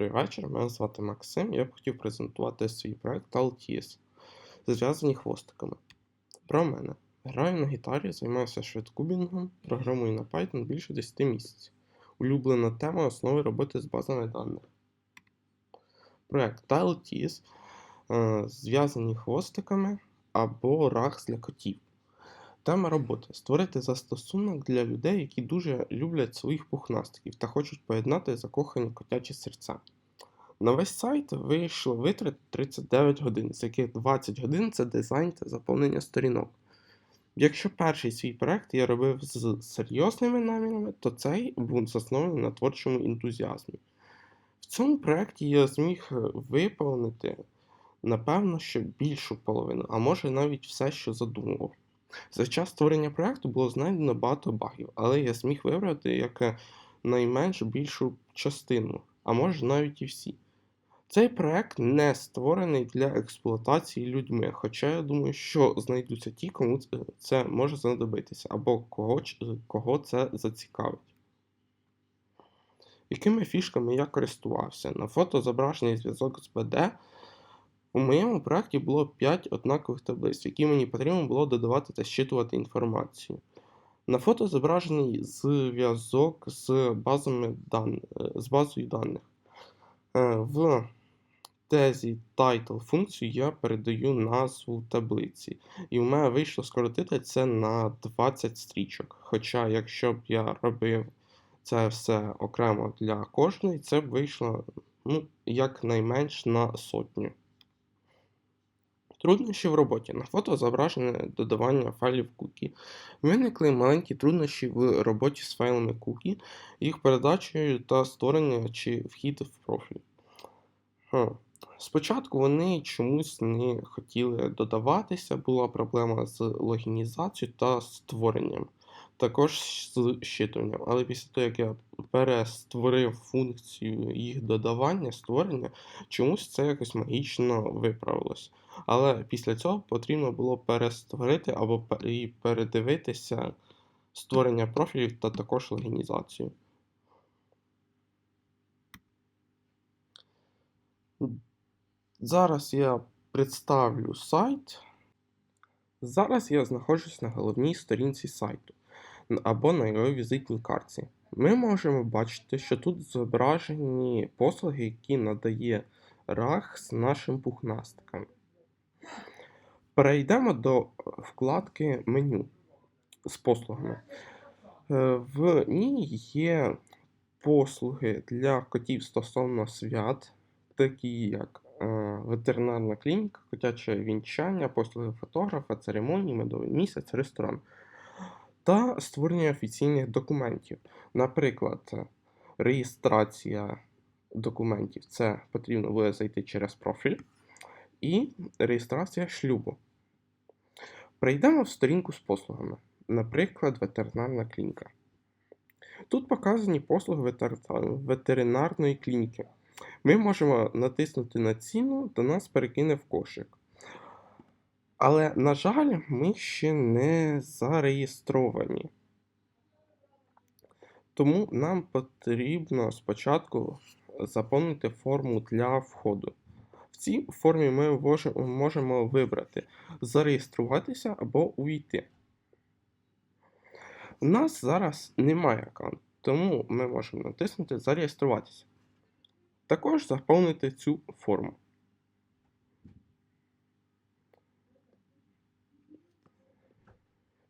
Добрий вечір, мене звати Максим. Я б хотів презентувати свій проект Altis, зв'язані хвостиками. Про мене. Граю на гітарі, займаюся швидкубінгом, програмую на Python більше 10 місяців. Улюблена тема основи роботи з базами даних. Проект Altis е, зв'язані хвостиками або рахс для котів. Тема роботи створити застосунок для людей, які дуже люблять своїх пухнастиків та хочуть поєднати закохані котячі серця. На весь сайт вийшло витрат 39 годин, з яких 20 годин це дизайн та заповнення сторінок. Якщо перший свій проект я робив з серйозними намірами, то цей був заснований на творчому ентузіазмі. В цьому проєкті я зміг виповнити, напевно, що більшу половину, а може навіть все, що задумував. За час створення проекту було знайдено багато багів, але я зміг вибрати як найменш більшу частину, а може навіть і всі. Цей проект не створений для експлуатації людьми, хоча я думаю, що знайдуться ті, кому це може знадобитися, або кого, кого це зацікавить. Якими фішками я користувався? На фото зображений зв'язок з БД. У моєму проєкті було 5 однакових таблиць, які мені потрібно було додавати та щитувати інформацію. На фото зображений зв'язок з базами дан... з базою даних. Е, в тезі title функцію я передаю назву таблиці. І в мене вийшло скоротити це на 20 стрічок. Хоча, якщо б я робив це все окремо для кожної, це б вийшло ну, якнайменш на сотню. Труднощі в роботі. На фото зображене додавання файлів кукі. Виникли маленькі труднощі в роботі з файлами кукі, їх передачею та створення чи вхід в профіль. Ха. Спочатку вони чомусь не хотіли додаватися, була проблема з логінізацією та створенням, також з щитуванням. Але після того, як я перестворив функцію їх додавання, створення, чомусь це якось магічно виправилось. Але після цього потрібно було перестворити або передивитися створення профілів та також логінізацію. Зараз я представлю сайт. Зараз я знаходжусь на головній сторінці сайту або на його візитній картці. Ми можемо бачити, що тут зображені послуги, які надає рах з нашим пухнастиком. Перейдемо до вкладки меню з послугами. Е, в ній є послуги для котів стосовно свят, такі як е, ветеринарна клініка, котяче вінчання, послуги фотографа, церемонії, медовий місяць, ресторан та створення офіційних документів. Наприклад, реєстрація документів це потрібно буде зайти через профіль і реєстрація шлюбу. Прийдемо в сторінку з послугами, наприклад, ветеринарна клініка. Тут показані послуги ветеринарної клініки. Ми можемо натиснути на ціну, до нас перекине в кошик. Але, на жаль, ми ще не зареєстровані. Тому нам потрібно спочатку заповнити форму для входу В цій формі ми можемо вибрати зареєструватися або увійти. У нас зараз немає аккаунту, тому ми можемо натиснути Зареєструватися. Також заповнити цю форму.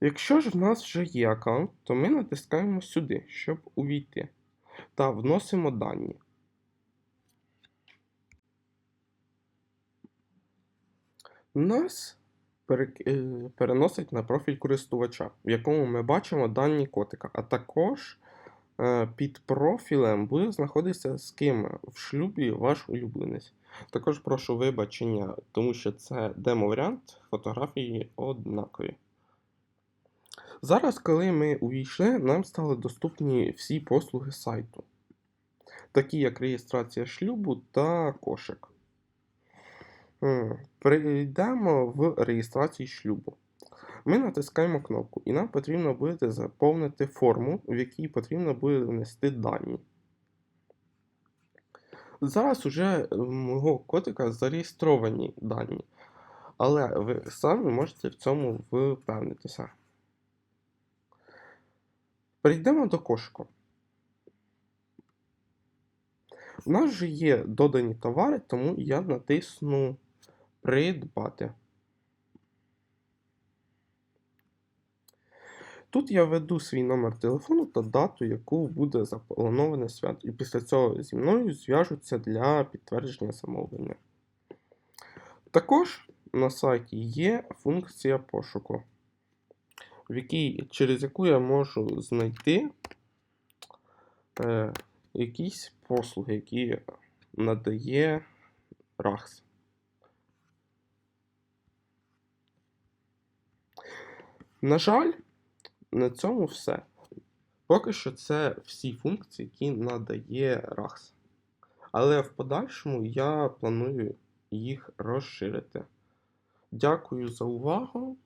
Якщо ж в нас вже є аккаунт, то ми натискаємо сюди, щоб увійти, та вносимо дані. Нас е, переносить на профіль користувача, в якому ми бачимо дані котика, а також е, під профілем буде знаходитися з ким в шлюбі ваш улюбленець. Також прошу вибачення, тому що це демо-варіант, фотографії однакові. Зараз, коли ми увійшли, нам стали доступні всі послуги сайту, такі як реєстрація шлюбу та кошик. Перейдемо в реєстрацію шлюбу. Ми натискаємо кнопку, і нам потрібно буде заповнити форму, в якій потрібно буде внести дані. Зараз уже у мого котика зареєстровані дані, але ви самі можете в цьому впевнитися. Перейдемо до кошику. У нас вже є додані товари, тому я натисну Придбати. Тут я введу свій номер телефону та дату, яку буде заплановане свято. І після цього зі мною зв'яжуться для підтвердження замовлення. Також на сайті є функція пошуку, в якій, через яку я можу знайти е, якісь послуги, які надає RAHS. На жаль, на цьому все. Поки що це всі функції, які надає RAHS. Але в подальшому я планую їх розширити. Дякую за увагу.